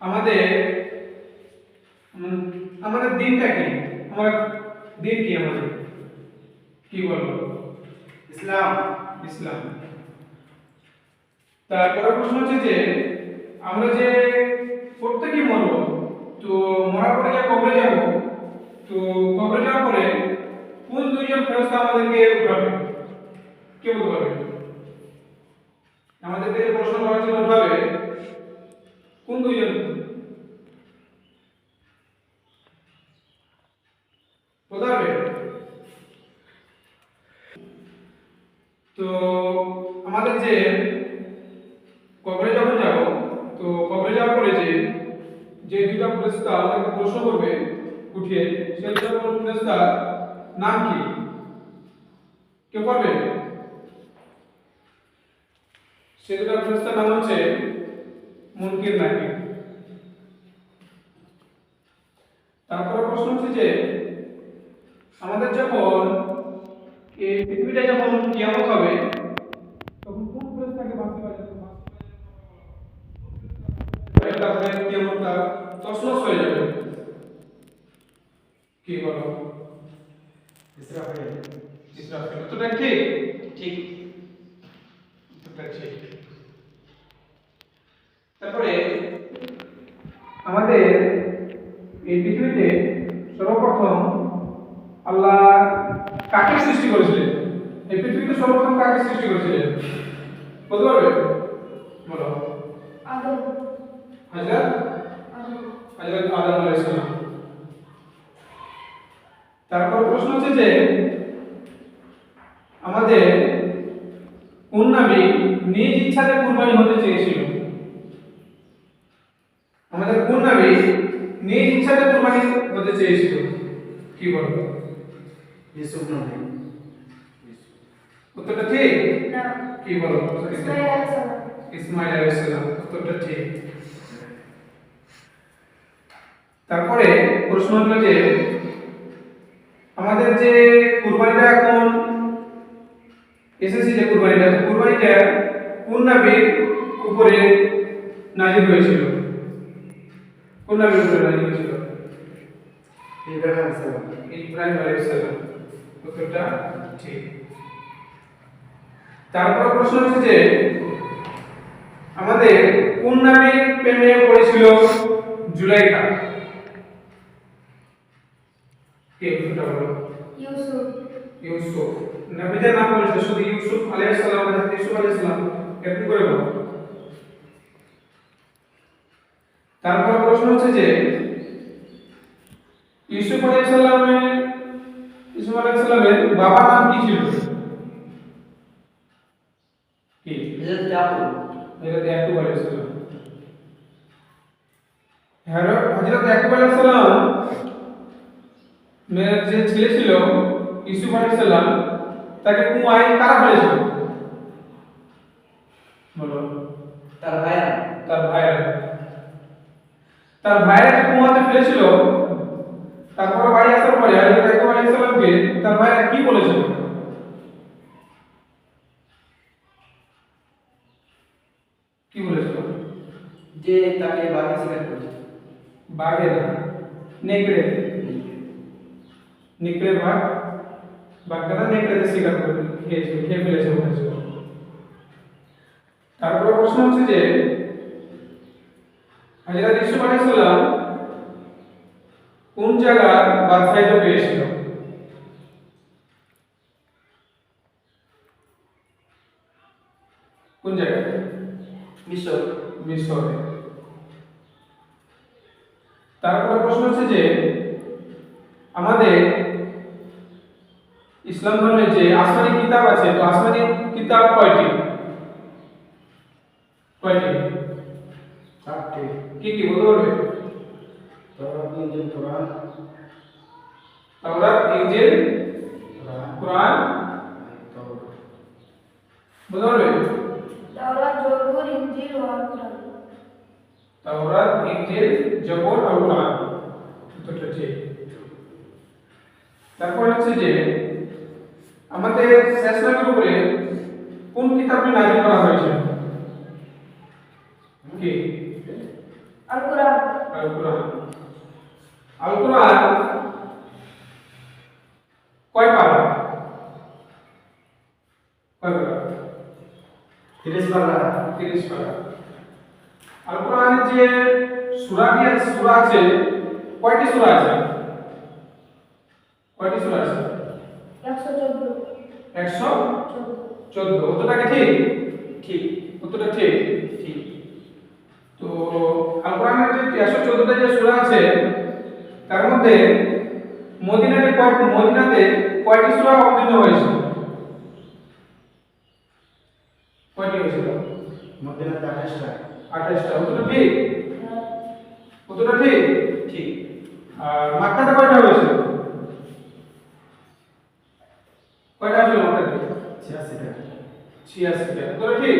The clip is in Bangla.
আমাদের আমাদের দিনটা কি? আমার দিন কি আমাদের? কি বলব ইসলাম ইসলাম। তারপরে প্রশ্ন হচ্ছে যে, আমরা যে প্রত্যেকেই মরব, তো মরার পরে যে কবরে যাব? তো কবরে যাওয়ার পরে কোন দুইজন ফেরস্তা আমাদেরকে উঠাবে? কে বলতে পারবে? আমাদেরকে প্রশ্ন করা ছিল উঠাবে কোন দুইজন পারবে তো আমাদের যে কবরে যখন যাব, তো কবরে যাওয়ার পরে যে যে দুইটা ফেরেশতা আমাদেরকে প্রশ্ন করবে উঠিয়ে, সেই দুটো ফেরেশতার নাম কি? কেউ পারবে? সেই দুটো ফেরেশতার নাম হচ্ছে মুনকির নাকি? তারপরে প্রশ্ন হচ্ছে যে আমাদের যখন এই পৃথিবীটা যখন কিয়ামত হবে তখন কোন ফেরেশতাকে বাঁচতে পারে তারপরে কিয়ামতটা তছনছ হয়ে যাবে। কি বলো? ইসরাফিল। ইসরাফিল। উত্তরটা ঠিক ঠিক। উত্তরটা ঠিক। তারপরে আমাদের এই পৃথিবীতে সর্বপ্রথম আল্লাহ কাকে সৃষ্টি করেছিলেন? এই পৃথিবীতে সর্বপ্রথম কাকে সৃষ্টি করেছিলেন? বলতে পারবে? বলো। আদম। হাজরত আদম হযরত আদম আলাইহিস সালাম। তারপর প্রশ্ন হচ্ছে যে আমাদের কোন নবী নিজ ইচ্ছাতে কুরবানি হতে চেয়েছিল? আমাদের কোন নবী নিজ ইচ্ছাতে কুরবানি হতে চেয়েছিল। কি বলব ইউসুফ নবী উত্তরটা ঠিক? না। কি বলো? ইসমাইল আলাইহিস সালাম। ইসমাইল আলাইহিস সালাম উত্তরটা ঠিক। তারপরে প্রশ্ন হলো যে আমাদের যে কুরবানিটা এখন এসেছে যে কুরবানিটা কুরবানিটা কোন নবীর উপরে নাজিল হয়েছিল? উপরে ইব্রাহিম ইব্রাহিম উত্তরটা ঠিক তারপর প্রশ্ন হচ্ছে যে আমাদের কোন নবীর প্রেমে পড়েছিল জুলাইখা কে উত্তরটা বলো ইউসুফ ইউসুফ নবীদের নাম বলেছে শুধু ইউসুফ আলাইহিস সালাম আর ইউসুফ আলাইহিস সালাম একটু করে বলো তারপর প্রশ্ন হচ্ছে যে ইউসুফ আলাইহিস সালামের ইউসুফ আলাইহিস সালামের বাবার নাম কি ছিল? কি? হযরত ইয়াকুব। হযরত ইয়াকুব আলাইহিস সালাম হ্যাঁ হযরত ইয়াকুব আলাইহিস সালাম মেয়ের যে ছেলে ছিল ইউসুফ আলাইহিস সালাম তাকে কুয়ায় কারা ফেলেছিল বলো। তার ভাইরা। তার ভাইয়েরা তার ভাইয়েরা যে কুয়াতে ফেলেছিল তারপর বাড়ি আসার পরে হযরত ইয়াকুব আলাইহিস সালামকে তার ভাইয়েরা কি বলেছিল? কি বলেছিল? যে তাকে বাঘে শিকার করেছে। বাঘে না নেকড়ে। নেকড়ে বাঘ? বাঘটা না নেকড়েতে শিকার করে খেয়েছে খেয়ে ফেলেছে বলেছিল। তারপরে প্রশ্ন হচ্ছে যে হাজরত ইসুফ আলাইহিস সালাম কোন জায়গার বাদশাহিত্ব পেয়েছিল? কোন জায়গায়? মিশর। মিশরে। তারপরে প্রশ্ন হচ্ছে যে আমাদের ইসলাম ধর্মের যে আসমানি কিতাব আছে তো আসমানি কিতাব কয়টি? কয়টি? কি কি বলতে পারবে? তাওরাত ইনজিল কোরআন। তাওরাত ইনজিল কোরআন কোরআন বলতে পারবে? তাওরাত জবুর ইনজিল ও আল তাওরাত ইনজিল জবর আর কোরআন। উত্তরটা ঠিক। তারপর হচ্ছে যে আমাদের শেষ নবীর উপরে কোন কিতাবটি নাজিল করা হয়েছে কি আল কোরআন আল কোরআন আল কোরআন কয় পারা? কয় পারা? তিরিশ পারা। তিরিশ পারা। আল কোরআনের যে সূরা দিয়ে সূরা আছে কয়টি সূরা আছে? কয়টি সূরা আছে? একশো চোদ্দ। একশো চোদ্দ। চোদ্দ। উত্তরটা কি ঠিক? ঠিক। উত্তরটা ঠিক তো আল কোরআনের যে একশো চোদ্দটা যে সূরা আছে তার মধ্যে মদিনাতে কয়টি মদিনাতে কয়টি সূরা অবতীর্ণ হয়েছে? কয়টি হয়েছিল মদিনাতে আঠাশটা। আঠাশটা। উত্তরটা ঠিক উত্তরটা ঠিক? ঠিক। আর মাক্কাতে কয়টা হয়েছিল কয়টা হয়েছিল মাক্কাতে? ছিয়াশিটা। ছিয়াশিটা। উত্তরটা ঠিক?